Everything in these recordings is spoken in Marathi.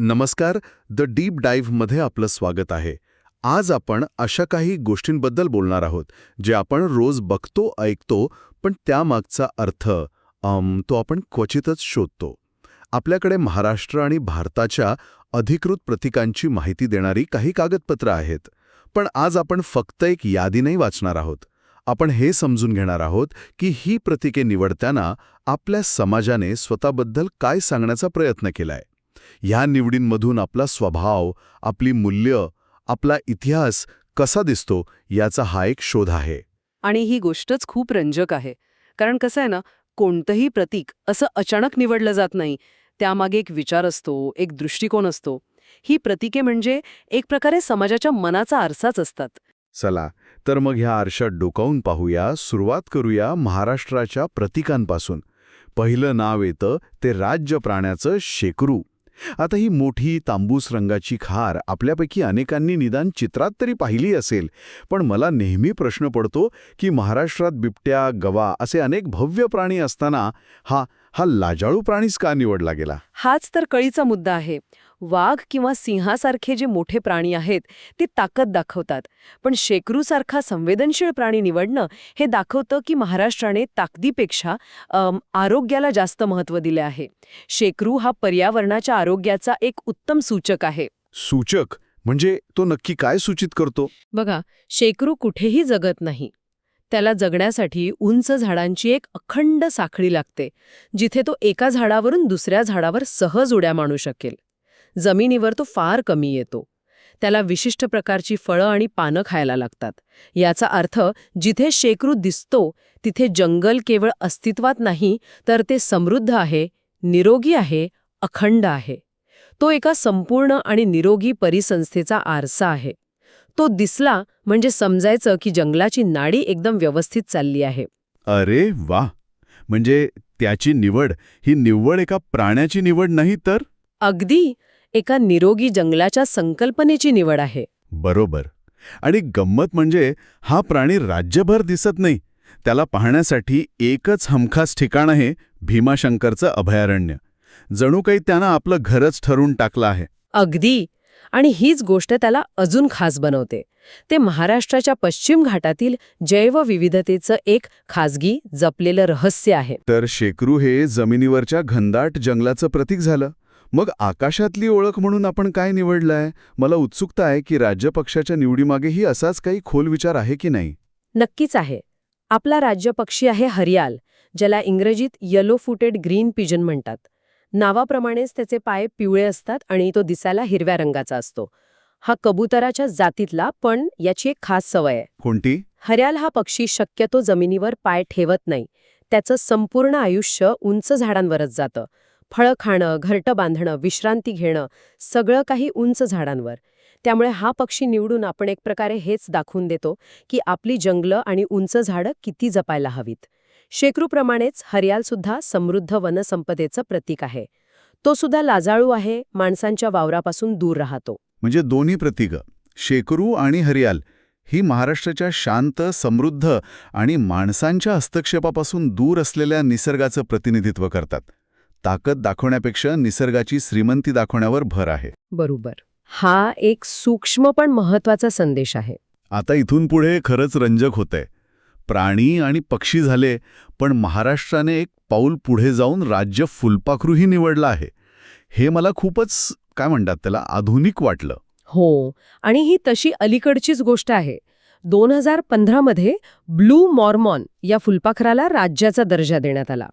नमस्कार द डीप डाईव्हमध्ये आपलं स्वागत आहे. आज आपण अशा काही गोष्टींबद्दल बोलणार आहोत जे आपण रोज बघतो ऐकतो पण त्यामागचा अर्थ अम, तो आपण क्वचितच शोधतो. आपल्याकडे महाराष्ट्र आणि भारताच्या अधिकृत प्रतीकांची माहिती देणारी काही कागदपत्रं आहेत. पण आज आपण फक्त एक यादी नाही वाचणार आहोत. आपण हे समजून घेणार आहोत की ही प्रतीके निवडताना आपल्या समाजाने स्वतःबद्दल काय सांगण्याचा प्रयत्न केलाय. ह्या निवडींमधून आपला स्वभाव आपली मूल्य आपला इतिहास कसा दिसतो याचा हा एक शोध आहे. आणि ही गोष्टच खूप रंजक आहे. कारण कसं आहे ना कोणतंही प्रतीक असं अचानक निवडलं जात नाही. त्यामागे एक विचार असतो एक दृष्टिकोन असतो. ही प्रतीके म्हणजे एक प्रकारे समाजाच्या मनाचा आरसाच असतात. चला तर मग ह्या आरशात डोकावून पाहूया सुरुवात करूया महाराष्ट्राच्या प्रतीकांपासून. पहिलं नाव येतं ते राज्य प्राण्याचं शेकरू. आता ही मोठी तांबूस रंगाची खार आपल्यापैकी अनेकांनी निदान चित्रात तरी पाहिली असेल. पण मला नेहमी प्रश्न पडतो की महाराष्ट्रात बिबट्या गवा असे अनेक भव्य प्राणी असताना हा हा लाजाळू प्राणीच का निवडला गेला? हाच तर कळीचा मुद्दा आहे. वाघ किंवा सिंहासारखे जे मोठे प्राणी आहेत ते ताकद दाखवतात. पण शेकरूसारखा संवेदनशील प्राणी निवडणं हे दाखवतं की महाराष्ट्राने ताकदीपेक्षा आरोग्याला जास्त महत्त्व दिले आहे. शेकरू हा पर्यावरणाच्या आरोग्याचा एक उत्तम सूचक आहे. सूचक? म्हणजे तो नक्की काय सूचित करतो? बघा शेकरू कुठेही जगत नाही. त्याला जगण्यासाठी उंच झाडांची एक अखंड साखळी लागते जिथे तो एका झाडावरून दुसऱ्या झाडावर सहज उड्या मानू शकेल. जमिनीवर तो फार कमी येतो. त्याला विशिष्ट प्रकारची फळं आणि पानं खायला लागतात. याचा अर्थ जिथे शेकरू दिसतो तिथे जंगल केवळ अस्तित्वात नाही तर ते समृद्ध आहे निरोगी आहे अखंड आहे. तो एका संपूर्ण आणि निरोगी परिसंस्थेचा आरसा आहे. तो दिसला म्हणजे समजायचं की जंगलाची नाडी एकदम व्यवस्थित चालली आहे. अरे वा म्हणजे त्याची निवड ही निव्वळ एका प्राण्याची निवड नाही तर? अगदी! एका निरोगी जंगलाच्या संकल्पनेची निवड आहे. बरोबर. आणि गंमत म्हणजे हा प्राणी राज्यभर दिसत नाही. त्याला पाहण्यासाठी एकच हमखास ठिकाण आहे भीमाशंकरचं अभयारण्य. जणू काही त्यानं आपलं घरच ठरवून टाकलं आहे. अगदी! आणि हीच गोष्ट त्याला अजून खास बनवते. ते महाराष्ट्राच्या पश्चिम घाटातील जैवविविधतेचं एक खाजगी जपलेलं रहस्य आहे. तर शेकरू हे जमिनीवरच्या घनदाट जंगलाचं प्रतीक झालं. मग आकाशातली ओळख म्हणून आपण काय निवडलंय? मला उत्सुकता आहे की राज्य पक्षाच्या निवडीमागेही असाच काही खोल विचार आहे की नाही? नक्कीच आहे. आपला राज्यपक्षी आहे हरियाल ज्याला इंग्रजीत येलो फुटेड ग्रीन पिजन म्हणतात. नावाप्रमाणेच त्याचे पाय पिवळे असतात आणि तो दिसायला हिरव्या रंगाचा असतो. हा कबुतराच्या जातीतला पण याची एक खास सवय आहे. कोणती? हरियाल हा पक्षी शक्यतो जमिनीवर पाय ठेवत नाही. त्याचं संपूर्ण आयुष्य उंच झाडांवरच जातं. फळं खाणं घरटं बांधणं विश्रांती घेणं सगळं काही उंच झाडांवर. त्यामुळे हा पक्षी निवडून आपण एक प्रकारे हेच दाखवून देतो की आपली जंगलं आणि उंच झाडं किती जपायला हवीत. शेकरूप्रमाणेच हरियालसुद्धा समृद्ध वनसंपदेचं प्रतीक आहे. तो सुद्धा लाजाळू आहे माणसांच्या वावरापासून दूर राहतो. म्हणजे दोन्ही प्रतीकं शेकरू आणि हरियाल ही महाराष्ट्राच्या शांत समृद्ध आणि माणसांच्या हस्तक्षेपापासून दूर असलेल्या निसर्गाचं प्रतिनिधित्व करतात. ताकद दाखवण्यापेक्षा निसर्गाची श्रीमंती दाखवण्यावर भर आहे. बरोबर. हा एक सूक्ष्म पण महत्त्वाचा संदेश आहे. आता इथून पुढे खरंच रंजक होतंय. प्राणी आणि पक्षी झाले पण महाराष्ट्राने एक पाऊल पुढे जाऊन राज्य फुलपाखरूही निवडलं आहे. हे मला खूपच काय म्हणतात त्याला आधुनिक वाटलं. हो आणि ही तशी अलीकडचीच गोष्ट आहे. दोन हजार पंधरामध्ये ब्लू मॉर्मॉन या फुलपाखराला राज्याचा दर्जा देण्यात आला.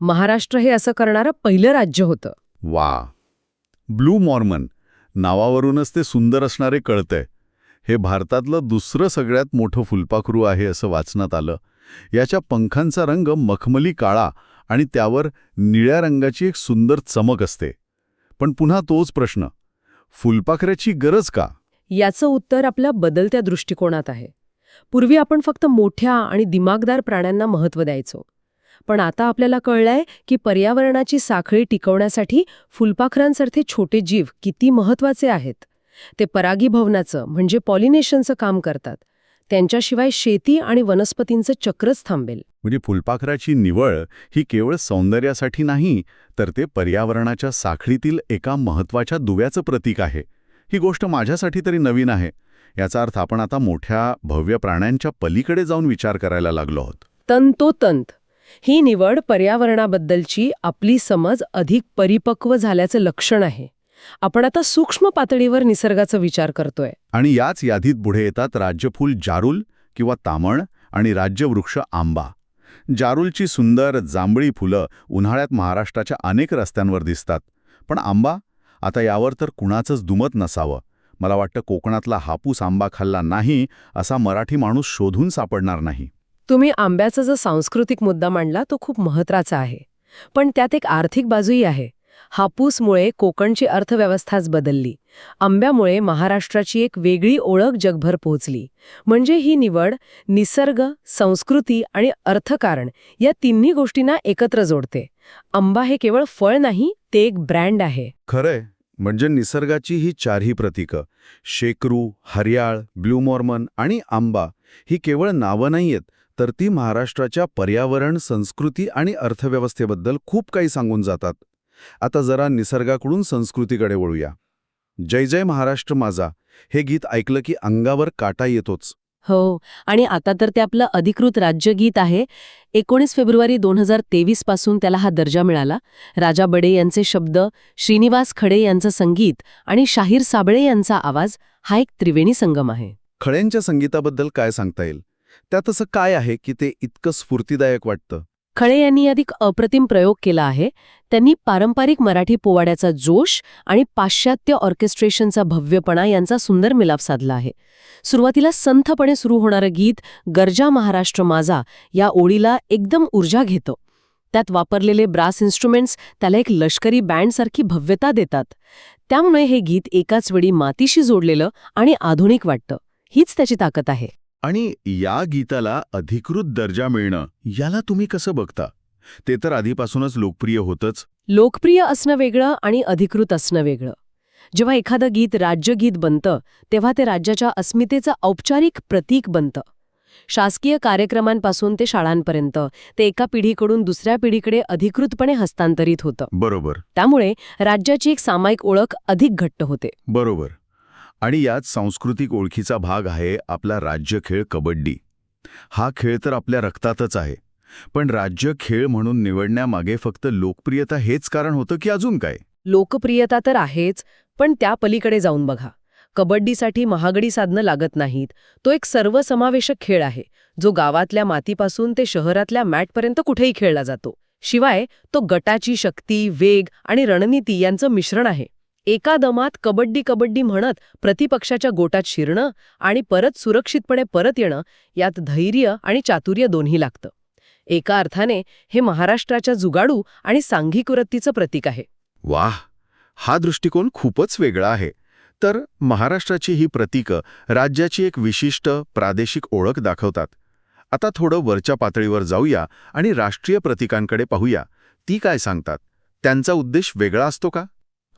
महाराष्ट्र हे असं करणारं पहिलं राज्य होतं. वा. Blue Mormon. नावावरूनच ते सुंदर असणारे कळतंय. हे भारतातलं दुसरं सगळ्यात मोठं फुलपाखरू आहे असं वाचण्यात आलं. याच्या पंखांचा रंग मखमली काळा आणि त्यावर निळ्या रंगाची एक सुंदर चमक असते. पण पुन्हा तोच प्रश्न फुलपाखऱ्याची गरज का? याचं उत्तर आपल्या बदलत्या दृष्टिकोनात आहे. पूर्वी आपण फक्त मोठ्या आणि दिमागदार प्राण्यांना महत्त्व द्यायचो. पण आता आपल्याला कळलंय की पर्यावरणाची साखळी टिकवण्यासाठी फुलपाखरांसारखे छोटे जीव किती महत्त्वाचे आहेत. ते परागीभवनाचं म्हणजे पॉलिनेशनचं काम करतात. त्यांच्याशिवाय शेती आणि वनस्पतींचं चक्रच थांबेल. म्हणजे फुलपाखराची निवळ ही केवळ सौंदर्यासाठी नाही तर ते पर्यावरणाच्या साखळीतील एका महत्त्वाच्या दुव्याचं प्रतीक आहे. ही गोष्ट माझ्यासाठी तरी नवीन आहे. याचा अर्थ आपण आता मोठ्या भव्य प्राण्यांच्या पलीकडे जाऊन विचार करायला लागलो आहोत. तंतोतंत. ही निवड पर्यावरणाबद्दलची आपली समज अधिक परिपक्व झाल्याचं लक्षण आहे. आपण आता सूक्ष्म पातळीवर निसर्गाचा विचार करतोय. आणि याच यादीत पुढे येतात राज्यफूल जारुल किंवा तामण आणि राज्यवृक्ष आंबा. जारुलची सुंदर जांभळी फुलं उन्हाळ्यात महाराष्ट्राच्या अनेक रस्त्यांवर दिसतात. पण आंबा? आता यावर तर कुणाचंच दुमत नसावं. मला वाटतं कोकणातला हापूस आंबा खाल्ला नाही असा मराठी माणूस शोधून सापडणार नाही. तुम्ही आंब्याचा जो सांस्कृतिक मुद्दा मांडला तो खूप महत्त्वाचा आहे. पण त्यात एक आर्थिक बाजूही आहे. हापूसमुळे कोकणची अर्थव्यवस्थाच बदलली. आंब्यामुळे महाराष्ट्राची एक वेगळी ओळख जगभर पोहोचली. म्हणजे ही निवड निसर्ग संस्कृती आणि अर्थकारण या तिन्ही गोष्टींना एकत्र जोडते. आंबा हे केवळ फळ नाही ते एक ब्रँड आहे. खरंय. म्हणजे निसर्गाची ही चारही प्रतीकं शेकरू हरियाळ ब्लूमॉर्मन आणि आंबा ही केवळ नावं नाहीयेत तर ती महाराष्ट्राच्या पर्यावरण संस्कृती आणि अर्थव्यवस्थेबद्दल खूप काही सांगून जातात. आता जरा निसर्गाकडून संस्कृतीकडे वळूया. जय जय महाराष्ट्र माझा हे गीत ऐकलं की अंगावर काटा येतोच. हो आणि आता तर ते आपलं अधिकृत राज्यगीत आहे. एकोणीस फेब्रुवारी दोन हजार तेवीसपासून त्याला हा दर्जा मिळाला. राजा बडे यांचे शब्द श्रीनिवास खडे यांचं संगीत आणि शाहीर साबळे यांचा आवाज हा एक त्रिवेणी संगम आहे. खळ्यांच्या संगीताबद्दल काय सांगता येईल? त्यात असं काय आहे की ते इतकं स्फूर्तिदायक वाटतं? खळे यांनी अधिक अप्रतिम प्रयोग केला आहे. त्यांनी पारंपरिक मराठी पोवाड्याचा जोश आणि पाश्चात्य ऑर्केस्ट्रेशनचा भव्यपणा यांचा सुंदर मिलाप साधला आहे. सुरुवातीला संथपणे सुरू होणारं गीत गरजा महाराष्ट्र माझा या ओळीला एकदम ऊर्जा घेतं. त्यात वापरलेले ब्रास इन्स्ट्रुमेंट्स त्याला एक लष्करी बँडसारखी भव्यता देतात. त्यामुळे हे गीत एकाच वेळी मातीशी जोडलेलं आणि आधुनिक वाटतं. हीच त्याची ताकद आहे. आणि या गीताला अधिकृत दर्जा मिळणं याला तुम्ही कसं बघता? ते तर आधीपासूनच लोकप्रिय होतंच. लोकप्रिय असणं वेगळं आणि अधिकृत असणं वेगळं. जेव्हा एखादं गीत राज्यगीत बनतं तेव्हा ते राज्याच्या अस्मितेचं औपचारिक प्रतीक बनतं. शासकीय कार्यक्रमांपासून ते शाळांपर्यंत ते एका पिढीकडून दुसऱ्या पिढीकडे अधिकृतपणे हस्तांतरित होतं. बरोबर. त्यामुळे राज्याची एक सामायिक ओळख अधिक घट्ट होते. बरोबर. आणि यात सांस्कृतिक ओळखीचा भाग आहे आपला राज्य खेळ कबड्डी. हा खेळ तर आपल्या रक्तातच आहे. पण राज्य खेळ म्हणून निवडण्यामागे फक्त लोकप्रियता हेच कारण होतं की अजून काय? लोकप्रियता तर आहेच पण त्या पलीकडे जाऊन बघा. कबड्डीसाठी महागडी साधनं लागत नाहीत. तो एक सर्वसमावेशक खेळ आहे जो गावातल्या मातीपासून ते शहरातल्या मॅटपर्यंत कुठेही खेळला जातो. शिवाय तो गटाची शक्ती वेग आणि रणनीती यांचं मिश्रण आहे. एका दमात कबड्डी कबड्डी म्हणत प्रतिपक्षाच्या गोटात शिरणं आणि परत सुरक्षितपणे परत येणं यात धैर्य आणि चातुर्य दोन्ही लागतं. एका अर्थाने हे महाराष्ट्राच्या जुगाडू आणि सांघिक वृत्तीचं प्रतीक आहे. वाह! हा दृष्टिकोन खूपच वेगळा आहे. तर महाराष्ट्राची ही प्रतीकं राज्याची एक विशिष्ट प्रादेशिक ओळख दाखवतात. आता थोडं वरच्या पातळीवर जाऊया आणि राष्ट्रीय प्रतीकांकडे पाहूया. ती काय सांगतात? त्यांचा उद्देश वेगळा असतो का?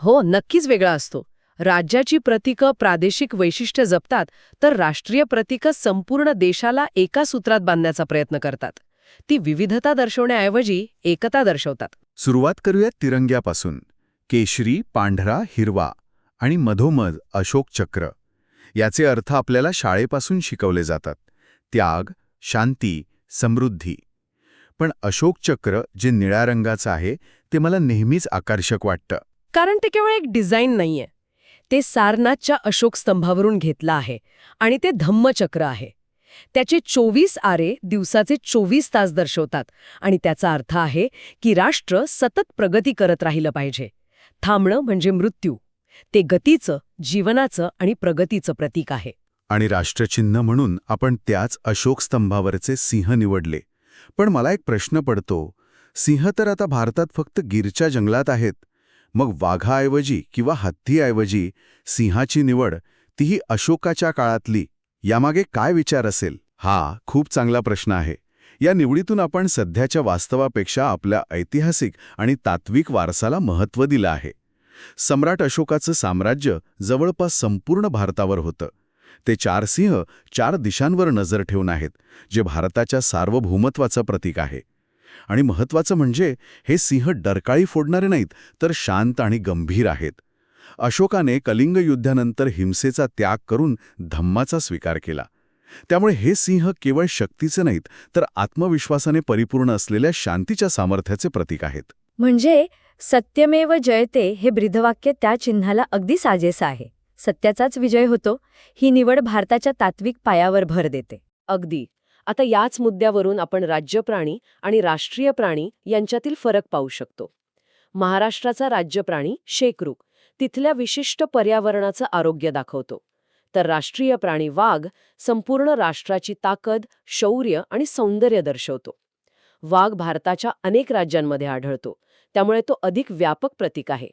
हो नक्कीच वेगळा असतो. राज्याची प्रतीकं प्रादेशिक वैशिष्ट्य जपतात तर राष्ट्रीय प्रतीकं संपूर्ण देशाला एका सूत्रात बांधण्याचा प्रयत्न करतात. ती विविधता दर्शवण्याऐवजी एकता दर्शवतात. सुरुवात करूया तिरंग्यापासून. केशरी पांढरा हिरवा आणि मधोमध अशोक चक्र. याचे अर्थ आपल्याला शाळेपासून शिकवले जातात. त्याग शांती समृद्धी. पण अशोक चक्र जे निळ्या रंगाचं आहे ते मला नेहमीच आकर्षक वाटतं. कारण ते केवळ एक डिझाईन नाहीये. ते सारनाथच्या अशोक स्तंभावरून घेतलं आहे आणि ते धम्मचक्र आहे. त्याचे चोवीस आरे दिवसाचे चोवीस तास दर्शवतात आणि त्याचा अर्थ आहे की राष्ट्र सतत प्रगती करत राहिलं पाहिजे. थांबणं म्हणजे मृत्यू. ते गतीचं जीवनाचं आणि प्रगतीचं प्रतीक आहे. आणि राष्ट्रचिन्ह म्हणून आपण त्याच अशोक स्तंभावरचे सिंह निवडले. पण मला एक प्रश्न पडतो. सिंह तर आता भारतात फक्त गिरच्या जंगलात आहेत. मग वाघाऐवजी किंवा हत्तीऐवजी सिंहाची निवड तीही अशोकाच्या काळातली यामागे काय विचार असेल? हा खूप चांगला प्रश्न आहे. या निवडीतून आपण सध्याच्या वास्तवापेक्षा आपल्या ऐतिहासिक आणि तात्विक वारसाला महत्त्व दिलं आहे. सम्राट अशोकाचं साम्राज्य जवळपास संपूर्ण भारतावर होतं. ते चार सिंह चार दिशांवर नजर ठेवून आहेत जे भारताच्या सार्वभौमत्वाचं प्रतीक आहे. आणि महत्वाचं म्हणजे हे सिंह डरकाळी फोडणारे नाहीत तर शांत आणि गंभीर आहेत. अशोकाने कलिंग युद्धानंतर हिंसेचा त्याग करून धम्माचा स्वीकार केला. त्यामुळे हे सिंह केवळ शक्तीचे नाहीत तर आत्मविश्वासाने परिपूर्ण असलेल्या शांतीच्या सामर्थ्याचे प्रतीक आहेत. म्हणजे सत्यमेव जयते हे ब्रीदवाक्य त्या चिन्हाला अगदी साजेसं आहे. सत्याचाच विजय होतो ही निवड भारताच्या तात्विक पायावर भर देते. अगदी. आता याच मुद्द्यावरून आपण राज्य प्राणी आणि राष्ट्रीय प्राणी यांच्यातील फरक पाहू शकतो. महाराष्ट्राचा राज्य प्राणी शेकरूक तिथल्या विशिष्ट पर्यावरणाचं आरोग्य दाखवतो. तर राष्ट्रीय प्राणी वाघ संपूर्ण राष्ट्राची ताकद शौर्य आणि सौंदर्य दर्शवतो. वाघ भारताच्या अनेक राज्यांमध्ये आढळतो त्यामुळे तो अधिक व्यापक प्रतीक आहे.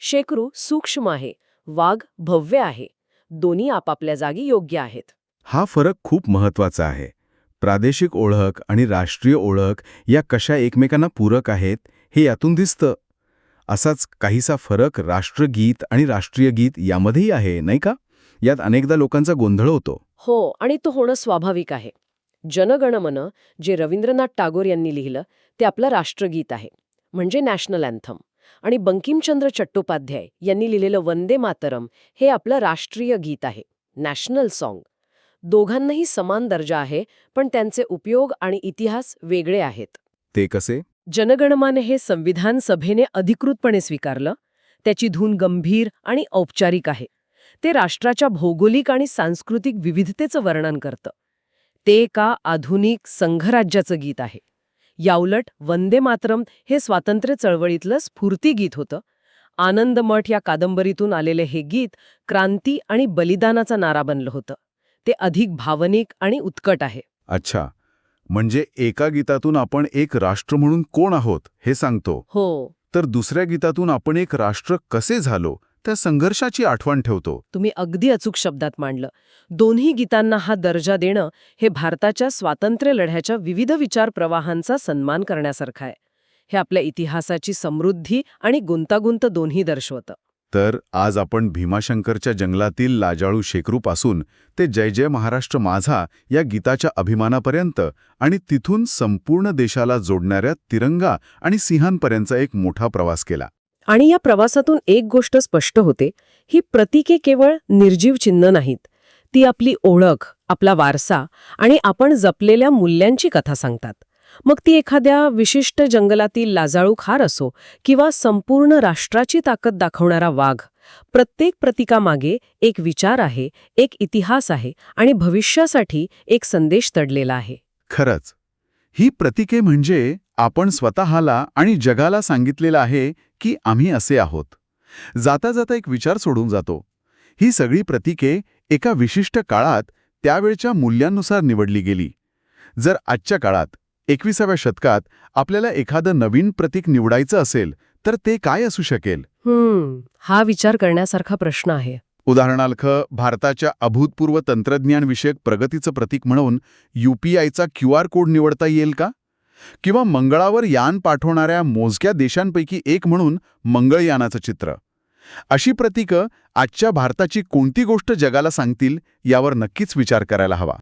शेकरू सूक्ष्म आहे वाघ भव्य आहे दोन्ही आपापल्या जागी योग्य आहेत. हा फरक खूप महत्त्वाचा आहे. प्रादेशिक ओळख आणि राष्ट्रीय ओळख या कशा एकमेकांना पूरक आहेत हे यातून दिसतं. असाच काहीसा फरक राष्ट्रगीत आणि राष्ट्रीय गीत यामध्येही आहे नाही का? यात अनेकदा लोकांचा गोंधळ होतो. हो आणि तो होणं स्वाभाविक आहे. जनगणमन जे रवींद्रनाथ टागोर यांनी लिहिलं ते आपलं राष्ट्रगीत आहे म्हणजे नॅशनल अँथम. आणि बंकिमचंद्र चट्टोपाध्याय यांनी लिहिलेलं वंदे मातरम हे आपलं राष्ट्रीय गीत आहे नॅशनल सॉन्ग. दोघांनाही समान दर्जा आहे पण त्यांचे उपयोग आणि इतिहास वेगळे आहेत. ते कसे? जनगणमान हे संविधान सभेने अधिकृतपणे स्वीकारलं. त्याची धून गंभीर आणि औपचारिक आहे. ते राष्ट्राच्या भौगोलिक आणि सांस्कृतिक विविधतेचं वर्णन करतं. ते एका आधुनिक संघराज्याचं गीत आहे. याउलट वंदे मातरम हे स्वातंत्र्य चळवळीतलं स्फूर्तीगीत होतं. आनंदमठ या कादंबरीतून आलेले हे गीत क्रांती आणि बलिदानाचा नारा बनलं होतं. ते अधिक भावनिक आणि उत्कट आहे. अच्छा. म्हणजे एका गीतातून आपण एक राष्ट्र म्हणून कोण आहोत हे सांगतो. हो. तर दुसऱ्या गीतातून आपण एक राष्ट्र कसे झालो त्या संघर्षाची आठवण ठेवतो. तुम्ही अगदी अचूक शब्दात मांडलं. दोन्ही गीतांना हा दर्जा देणं हे भारताच्या स्वातंत्र्य लढ्याच्या विविध विचार प्रवाहांचा सन्मान करण्यासारखं आहे. हे आपल्या इतिहासाची समृद्धी आणि गुंतागुंत दोन्ही दर्शवतं. तर आज आपण भीमाशंकरच्या जंगलातील लाजाळू शेकरूपासून ते जय जय महाराष्ट्र माझा या गीताच्या अभिमानापर्यंत आणि तिथून संपूर्ण देशाला जोडणाऱ्या तिरंगा आणि सिंहांपर्यंतचा एक मोठा प्रवास केला. आणि या प्रवासातून एक गोष्ट स्पष्ट होते. ही प्रतीके केवळ निर्जीव चिन्ह नाहीत. ती आपली ओळख आपला वारसा आणि आपण जपलेल्या मूल्यांची कथा सांगतात. मग ती एखाद्या विशिष्ट जंगलातील लाजाळू खार असो किंवा संपूर्ण राष्ट्राची ताकद दाखवणारा वाघ प्रत्येक प्रतीकामागे एक विचार आहे एक इतिहास आहे आणि भविष्यासाठी एक संदेश तडलेला आहे. खरंच. ही प्रतीके म्हणजे आपण स्वतःला आणि जगाला सांगितलेलं आहे की आम्ही असे आहोत. जाता जाता एक विचार सोडून जातो. ही सगळी प्रतीके एका विशिष्ट काळात त्यावेळच्या मूल्यांनुसार निवडली गेली. जर आजच्या काळात एकविसाव्या शतकात आपल्याला एखादं नवीन प्रतीक निवडायचं असेल तर ते काय असू शकेल? हा विचार करण्यासारखा प्रश्न आहे. उदाहरणार्थ भारताच्या अभूतपूर्व तंत्रज्ञानविषयक प्रगतीचं प्रतीक म्हणून यूपीआयचा क्यू आर कोड निवडता येईल का? किंवा मंगळावर यान पाठवणाऱ्या मोजक्या देशांपैकी एक म्हणून मंगळयानाचं चित्र? अशी प्रतीकं आजच्या भारताची कोणती गोष्ट जगाला सांगतील यावर नक्कीच विचार करायला हवा.